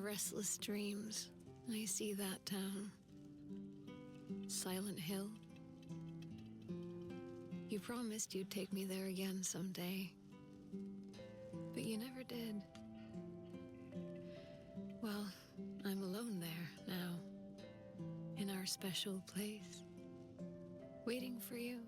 restless dreams, I see that town. Silent Hill. You promised you'd take me there again someday. But you never did. Well, I'm alone there now. In our special place. Waiting for you.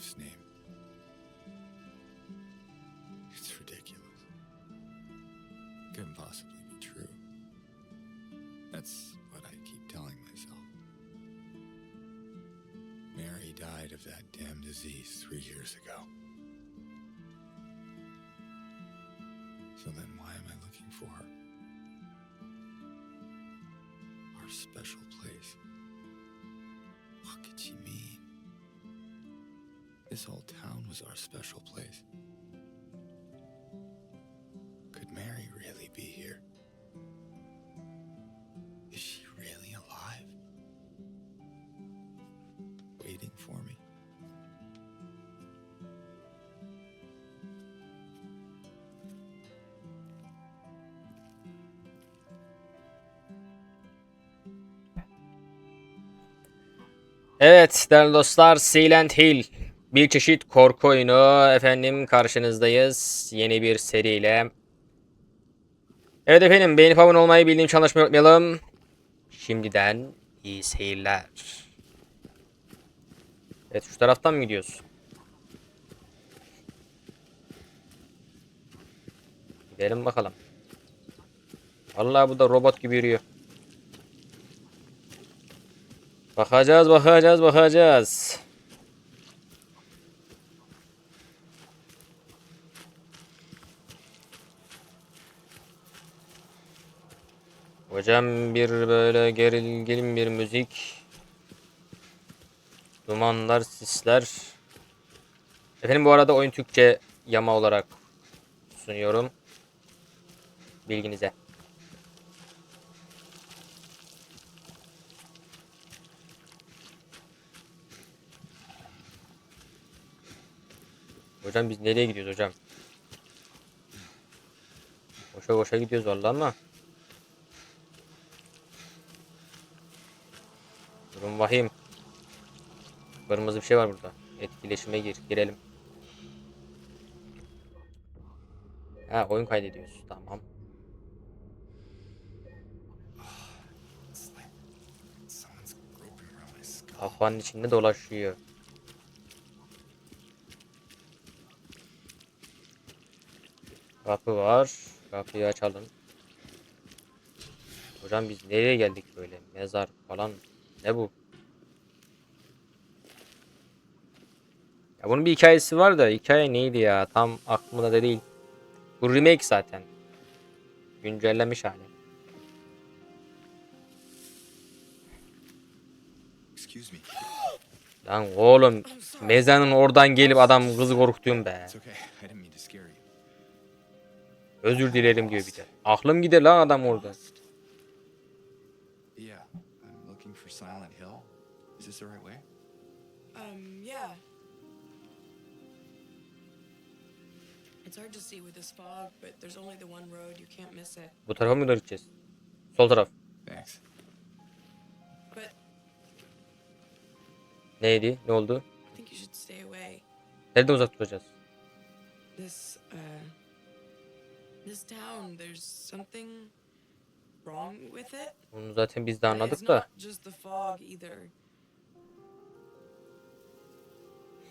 Wife's name. It's ridiculous. Couldn't possibly be true. That's what I keep telling myself. Mary died of that damn disease three years ago. This whole town was our special place. Could Mary really be here? Is she really alive? Waiting for me? Evet değerli dostlar Silent Hill bir çeşit korku oyunu efendim karşınızdayız yeni bir seriyle. Evet efendim beğenip abone olmayı bildiğim için anlaşmayı unutmayalım. Şimdiden iyi seyirler. Evet şu taraftan mı gidiyoruz? Gidelim bakalım. Vallahi bu da robot gibi yürüyor. Bakacağız, bakacağız, bakacağız. Hocam bir böyle gerilim bir müzik. Dumanlar, sisler. Efendim bu arada oyun Türkçe yama olarak sunuyorum. Bilginize. Hocam biz nereye gidiyoruz hocam? Boşa boşa gidiyoruz vallahi ama. Durum vahim. Kırmızı bir şey var burada. Etkileşime gir. Girelim. Ha oyun kaydediyoruz. Tamam. Kafanın içinde dolaşıyor. Kapı var. Kapıyı açalım. Hocam biz nereye geldik böyle? Mezar falan. Ne bu? Ya bunun bir hikayesi var da hikaye neydi ya? Tam aklımda da değil. Bu remake zaten. Güncellemiş hali. Excuse me. Lan oğlum mezanın oradan gelip adam kızı korkutuyorum be. Özür dilerim diyor bir de. Aklım gider lan adam orada. Yeah, for Silent Hill. Is this the right way? Um, yeah. It's hard to see with this fog, but there's only the one road. You can't miss it. Bu tarafa mı doğru gideceğiz? Sol taraf. Thanks. But Neydi? Ne oldu? I think you should stay away. Nereden uzak duracağız? This, uh, this town, there's something. Onu zaten biz de anladık da. not just the fog either.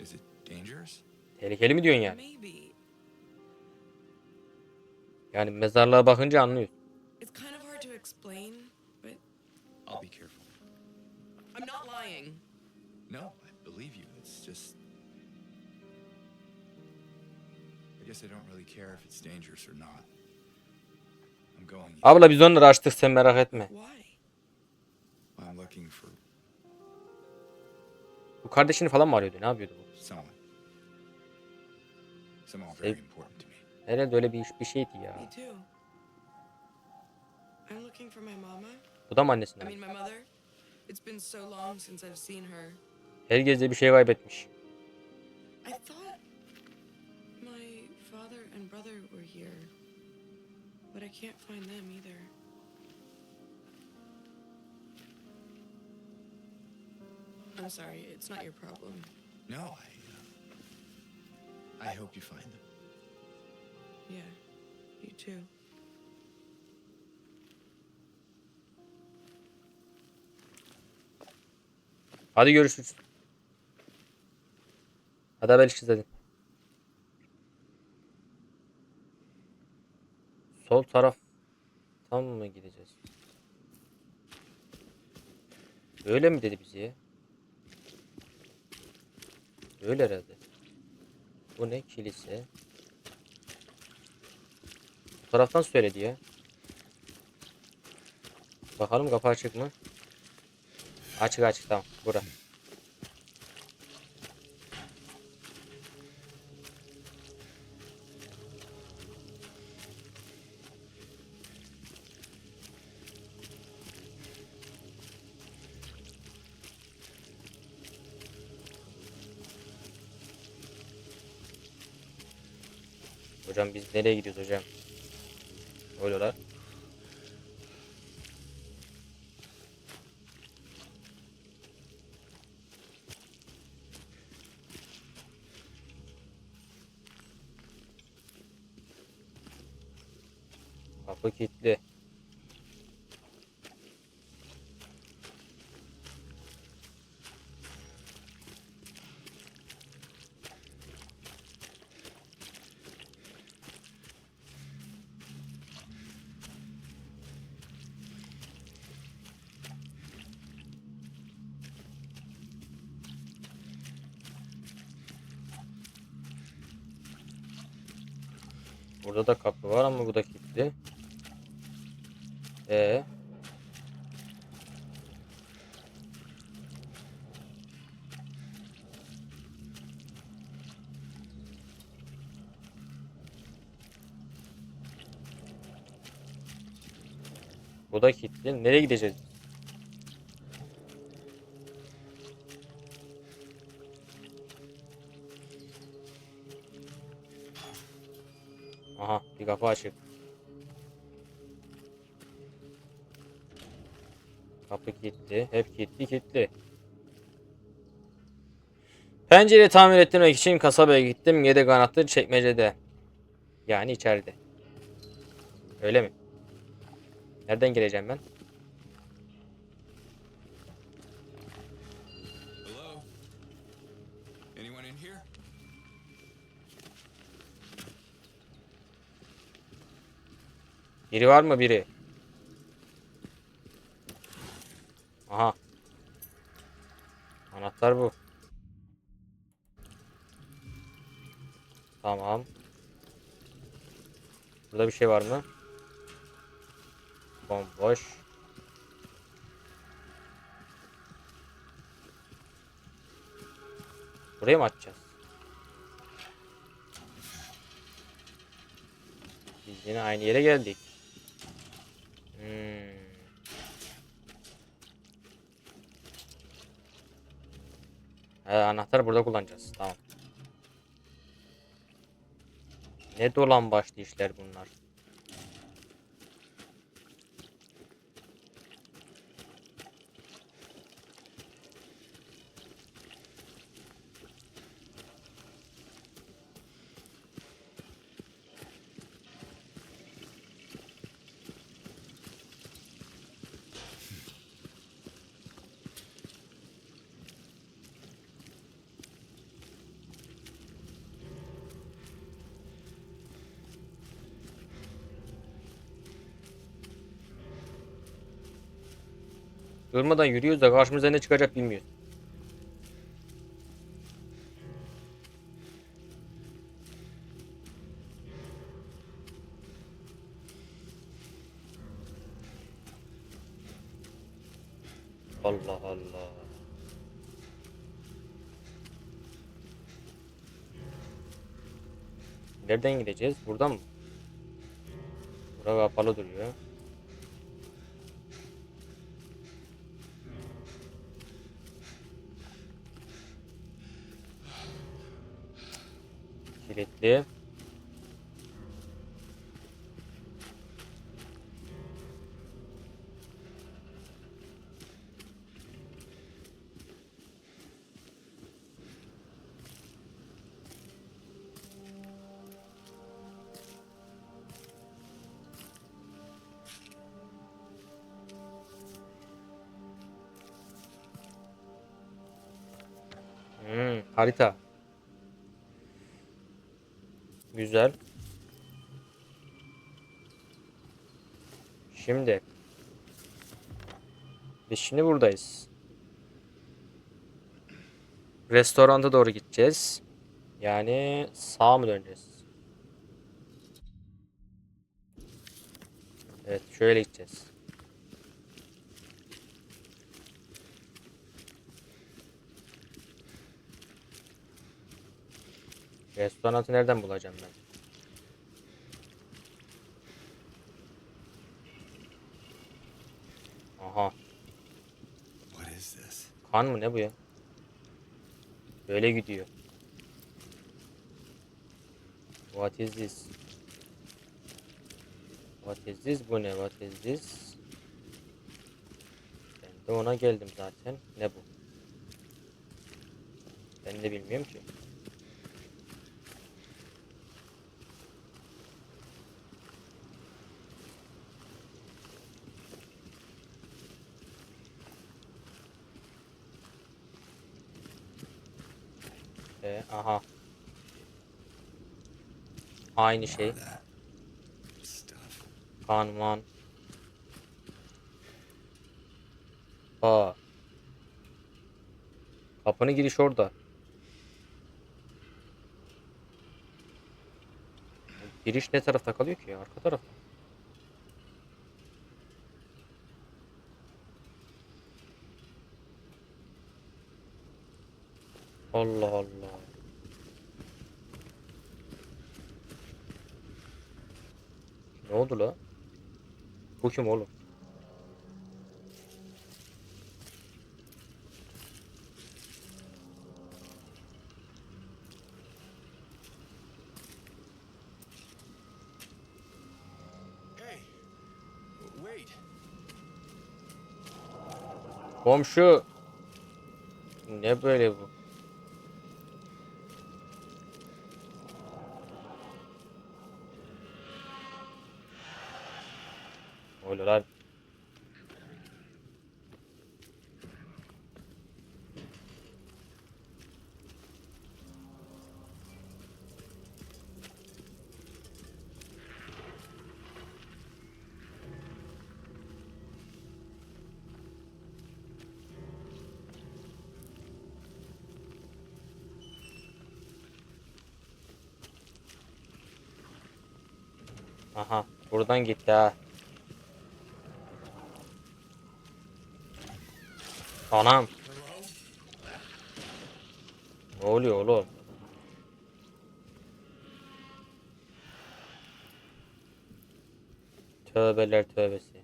Is it dangerous? Tehlikeli mi diyorsun yani? Maybe. Yani mezarlığa bakınca anlıyoruz. It's kind of hard to explain, but I'll be careful. I'm not lying. No, I believe you. It's just. I guess I don't really care if it's dangerous or not. Abla biz onları açtık sen merak etme. Bu kardeşini falan mı arıyordu? Ne yapıyordu bu? to me. Herhalde öyle bir bir şeydi ya. Bu da mı annesinden? mean, my mother. It's been so long since I've seen her. Herkes de bir şey kaybetmiş. I thought my father and brother were here, but I can't find them either. I'm sorry, it's not your problem. No, I. Uh, I hope you find them. Yeah, you too. Hadi görüşürüz. Hadi haberleşiriz hadi. Sol taraf tam mı gideceğiz? Öyle mi dedi bize? Öyle herhalde. Bu ne? Kilise. Bu taraftan söyledi ya. Bakalım kapı açık mı? Açık açık tamam. Bura. Hocam biz nereye gidiyoruz hocam? Oluyorlar. Kapı Burada da kapı var ama bu da kilitli. Ee. Bu da kilitli. Nereye gideceğiz? Kapı açık. Kapı kilitli. Hep kilitli kilitli. Pencereyi tamir ettirmek için kasabaya gittim. Yedek anahtarı çekmecede. Yani içeride. Öyle mi? Nereden gireceğim ben? Biri var mı biri? Aha. Anahtar bu. Tamam. Burada bir şey var mı? Bomboş. Buraya mı atacağız? Biz yine aynı yere geldik. Hmm. He, burada kullanacağız. Tamam. Ne dolan başlı işler bunlar. Durmadan yürüyoruz da karşımıza ne çıkacak bilmiyoruz. Allah Allah. Nereden gideceğiz? Buradan mı? Bura kapalı duruyor. Kilitli. Hmm, harita. Güzel. Şimdi biz şimdi buradayız. Restoranta doğru gideceğiz. Yani sağa mı döneceğiz? Evet, şöyle gideceğiz. Restoranı nereden bulacağım ben? Aha, What is this? kan mı ne bu ya? Böyle gidiyor. What is this? What is this? Bu ne? What is this? Ben de ona geldim zaten. Ne bu? Ben de bilmiyorum ki. E, aha. Aynı şey. Kan man. Aa. Kapının giriş orada. Giriş ne tarafta kalıyor ki? Arka tarafta. Allah Allah. Ne oldu la? Bu kim oğlum? Komşu. Ne böyle bu? Öyle lan. Aha, buradan gitti ha. Anam. Ne oluyor oğlum? Tövbeler tövbesi.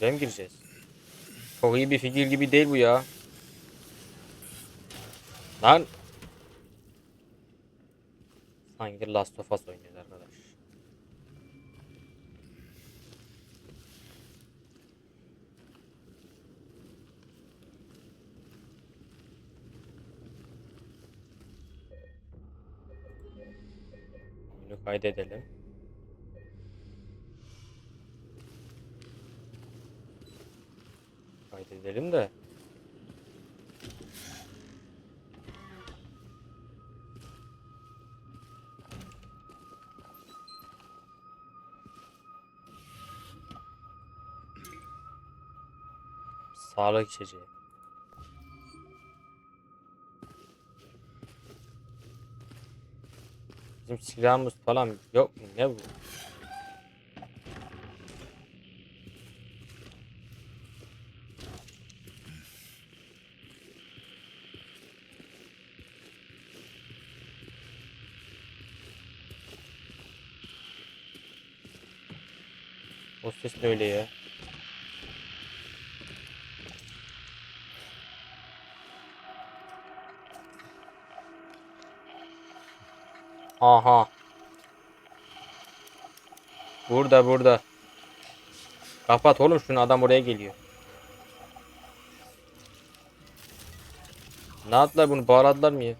Buraya mı gireceğiz? Çok iyi bir fikir gibi değil bu ya. Lan. Sanki Last of Us oynuyoruz arkadaş. Kaydedelim. Kaydedelim Sağlık içeceği. Bizim silahımız falan yok mu? Ne bu? O ses ne öyle ya? Aha. Burada burada. Kapat oğlum şunu adam oraya geliyor. Ne yaptılar bunu bağladılar mı ya?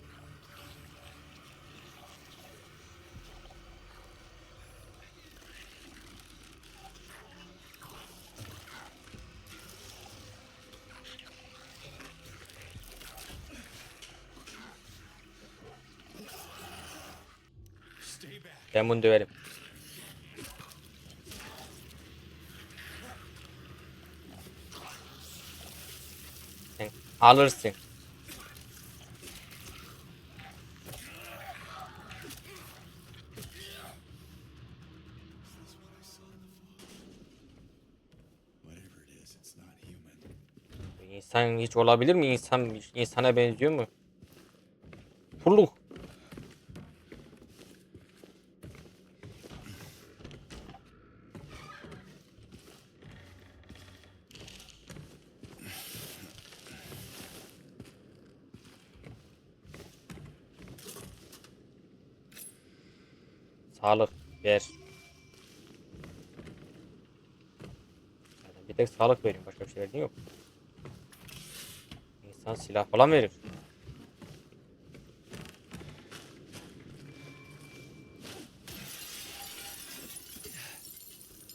Ben bunu döverim. Sen alırsın. İnsan hiç olabilir mi? İnsan insana benziyor mu? Pulluk. Sağlık ver. Bir tek sağlık vereyim. Başka bir şey verdiğin yok. İnsan silah falan verir.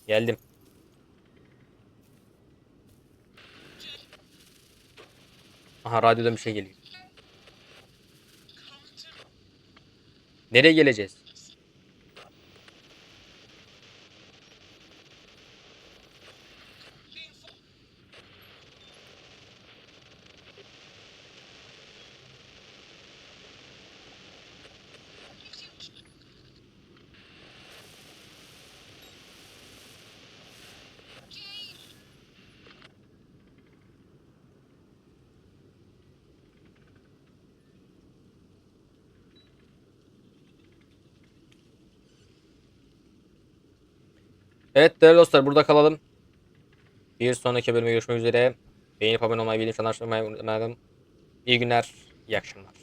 Geldim. Aha radyodan bir şey geliyor. Nereye geleceğiz? Evet değerli dostlar burada kalalım. Bir sonraki bölüme görüşmek üzere. Beğenip abone olmayı, bildirim çanını açmayı unutmayalım. İyi günler, iyi akşamlar.